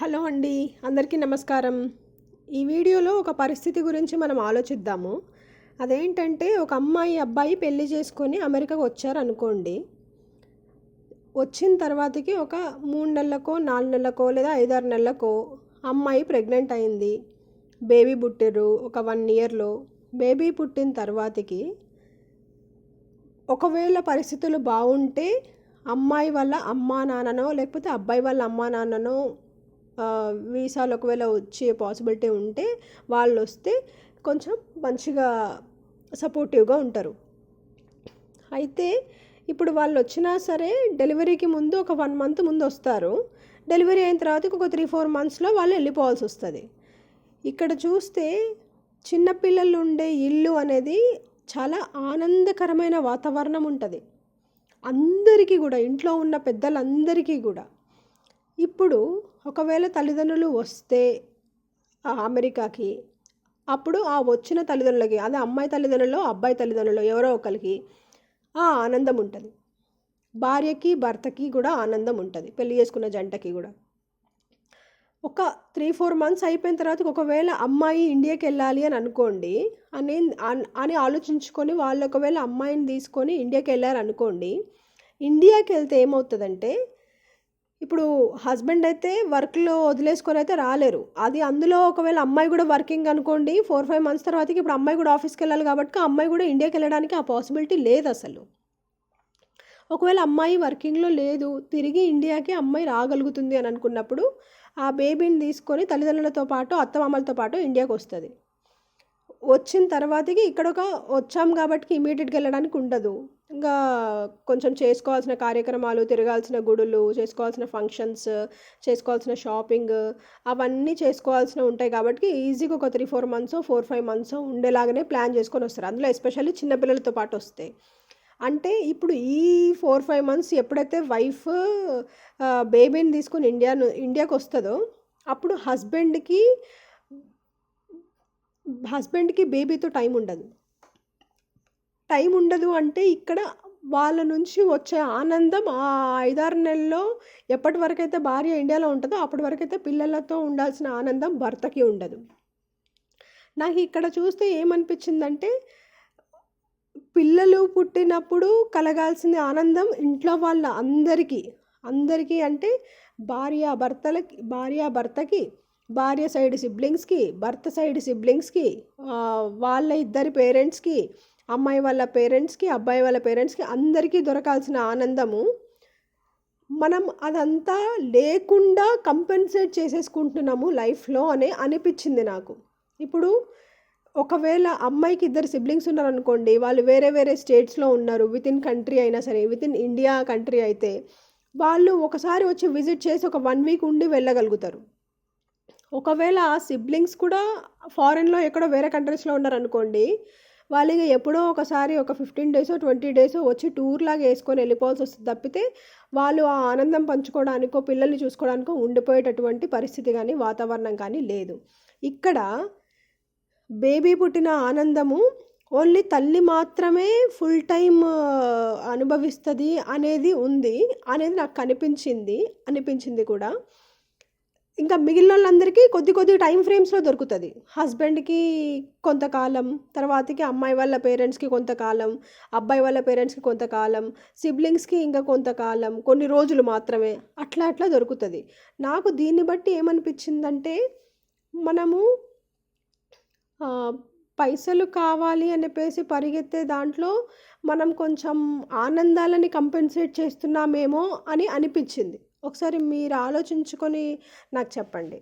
Hello అండి అందరికీ నమస్కారం. ఈ వీడియోలో ఒక పరిస్థితి గురించి మనం ఆలోచిద్దాము. అదేంటంటే ఒక అమ్మాయి అబ్బాయి పెళ్ళి చేసుకొని అమెరికాకు వచ్చారు అనుకోండి వచ్చిన తర్వాతకి ఒక మూడు నెలలకో నాలుగు నెలలకో లేదా ఐదారు నెలలకో అమ్మాయి ప్రెగ్నెంట్ అయింది. బేబీ పుట్టారు ఒక వన్ ఇయర్లో. బేబీ పుట్టిన తర్వాతకి ఒకవేళ పరిస్థితులు బాగుంటే అమ్మాయి వాళ్ళ అమ్మా నాన్ననో లేకపోతే అబ్బాయి వాళ్ళ అమ్మా నాన్ననో వీసాలు ఒకవేళ వచ్చే పాసిబిలిటీ ఉంటే వాళ్ళు వస్తే కొంచెం మంచిగా సపోర్టివ్గా ఉంటారు. అయితే ఇప్పుడు వాళ్ళు వచ్చినా సరే డెలివరీకి ముందు ఒక వన్ మంత్ ముందు వస్తారు. డెలివరీ అయిన తర్వాత ఒక త్రీ ఫోర్ మంత్స్లో వాళ్ళు వెళ్ళిపోవాల్సి వస్తుంది. ఇక్కడ చూస్తే చిన్నపిల్లలు ఉండే ఇల్లు అనేది చాలా ఆనందకరమైన వాతావరణం ఉంటుంది. అందరికీ కూడా ఇంట్లో ఉన్న పెద్దలందరికీ కూడా. ఇప్పుడు ఒకవేళ తల్లిదండ్రులు వస్తే అమెరికాకి అప్పుడు ఆ వచ్చిన తల్లిదండ్రులకి అదే అమ్మాయి తల్లిదండ్రులు అబ్బాయి తల్లిదండ్రులు ఎవరో ఒకరికి ఆ ఆనందం ఉంటుంది. భార్యకి భర్తకి కూడా ఆనందం ఉంటుంది పెళ్ళి చేసుకున్న జంటకి కూడా. ఒక త్రీ ఫోర్ మంత్స్ అయిపోయిన తర్వాత ఒకవేళ అమ్మాయి ఇండియాకి వెళ్ళాలి అని అనుకోండి అని అని ఆలోచించుకొని వాళ్ళు ఒకవేళ అమ్మాయిని తీసుకొని ఇండియాకి వెళ్ళారనుకోండి ఇండియాకి వెళ్తే ఏమవుతుందంటే ఇప్పుడు హస్బెండ్ అయితే వర్క్లో వదిలేసుకొని అయితే రాలేరు. అది అందులో ఒకవేళ అమ్మాయి కూడా వర్కింగ్ అనుకోండి ఫోర్ ఫైవ్ మంత్స్ తర్వాతకి ఇప్పుడు అమ్మాయి కూడా ఆఫీస్కి వెళ్ళాలి కాబట్టి అమ్మాయి కూడా ఇండియాకి వెళ్ళడానికి ఆ పాసిబిలిటీ లేదు అసలు. ఒకవేళ అమ్మాయి వర్కింగ్లో లేదు తిరిగి ఇండియాకి అమ్మాయి రాగలుగుతుంది అని అనుకున్నప్పుడు ఆ బేబీని తీసుకొని తల్లిదండ్రులతో పాటు అత్తమామలతో పాటు ఇండియాకి వస్తుంది. వచ్చిన తర్వాతకి ఇక్కడ ఒక వచ్చాం కాబట్టి ఇమీడియట్గా వెళ్ళడానికి ఉండదు. ఇంకా కొంచెం చేసుకోవాల్సిన కార్యక్రమాలు తిరగాల్సిన గుడులు చేసుకోవాల్సిన ఫంక్షన్స్ చేసుకోవాల్సిన షాపింగ్ అవన్నీ చేసుకోవాల్సిన ఉంటాయి కాబట్టి ఈజీగా ఒక three four months four five months ఉండేలాగానే plan చేసుకొని వస్తారు. అందులో ఎస్పెషల్లీ చిన్నపిల్లలతో పాటు వస్తాయి అంటే ఇప్పుడు ఈ ఫోర్ ఫైవ్ మంత్స్ ఎప్పుడైతే వైఫ్ బేబీని తీసుకొని ఇండియాను ఇండియాకి వస్తుందో అప్పుడు హస్బెండ్కి హస్బెండ్కి బేబీతో టైం ఉండదు. టైం ఉండదు అంటే ఇక్కడ వాళ్ళ నుంచి వచ్చే ఆనందం ఆ ఐదారు నెలల్లో ఎప్పటి వరకైతే భార్య ఇండియాలో ఉంటుందో అప్పటి వరకైతే పిల్లలతో ఉండాల్సిన ఆనందం భర్తకి ఉండదు. నాకు ఇక్కడ చూస్తే ఏమనిపించిందంటే పిల్లలు పుట్టినప్పుడు కలగాల్సిన ఆనందం ఇంట్లో వాళ్ళ అందరికీ. అందరికీ అంటే భార్య భర్తలకి భార్య భర్తకి భార్య సైడ్ సిబ్లింగ్స్కి భర్త సైడ్ సిబ్లింగ్స్కి వాళ్ళ ఇద్దరి పేరెంట్స్కి అమ్మాయి వాళ్ళ పేరెంట్స్కి అబ్బాయి వాళ్ళ పేరెంట్స్కి అందరికీ దొరకాల్సిన ఆనందము. మనం అదంతా లేకుండా కంపెన్సేట్ చేసేసుకుంటున్నాము లైఫ్లో అని అనిపించింది నాకు. ఇప్పుడు ఒకవేళ అమ్మాయికి ఇద్దరు సిబ్లింగ్స్ ఉన్నారనుకోండి వాళ్ళు వేరే వేరే స్టేట్స్లో ఉన్నారు విత్ ఇన్ కంట్రీ అయినా సరే విత్ ఇన్ ఇండియా కంట్రీ అయితే వాళ్ళు ఒకసారి వచ్చి విజిట్ చేసి ఒక వన్ వీక్ ఉండి వెళ్ళగలుగుతారు. ఒకవేళ ఆ సిబ్లింగ్స్ కూడా ఫారెన్లో ఎక్కడో వేరే కంట్రీస్లో ఉన్నారనుకోండి వాళ్ళు ఇక ఎప్పుడో ఒకసారి ఒక ఫిఫ్టీన్ డేస్ ట్వంటీ డేస్ వచ్చి టూర్ లాగా వేసుకొని వెళ్ళిపోవాల్సి వస్తుంది. తప్పితే వాళ్ళు ఆ ఆనందం పంచుకోవడానికో పిల్లల్ని చూసుకోవడానికో ఉండిపోయేటటువంటి పరిస్థితి కానీ వాతావరణం కానీ లేదు. ఇక్కడ బేబీ పుట్టిన ఆనందము ఓన్లీ తల్లి మాత్రమే ఫుల్ టైం అనుభవిస్తుంది అనేది ఉంది అనేది నాకు కనిపించింది అనిపించింది కూడా. ఇంకా మిగిలిన వాళ్ళందరికీ కొద్ది కొద్ది టైం ఫ్రేమ్స్లో దొరుకుతుంది. హస్బెండ్కి కొంతకాలం తర్వాతకి అమ్మాయి వాళ్ళ పేరెంట్స్కి కొంతకాలం అబ్బాయి వాళ్ళ పేరెంట్స్కి కొంతకాలం సిబ్లింగ్స్కి ఇంకా కొంతకాలం కొన్ని రోజులు మాత్రమే అట్లా అట్లా దొరుకుతుంది. నాకు దీన్ని బట్టి ఏమనిపించిందంటే మనము పైసలు కావాలి అని చెప్పేసి పరిగెత్తే దాంట్లో మనం కొంచెం ఆనందాలని కంపెన్సేట్ చేస్తున్నామేమో అని అనిపించింది. ఒకసారి మీరు ఆలోచించుకొని నాకు చెప్పండి.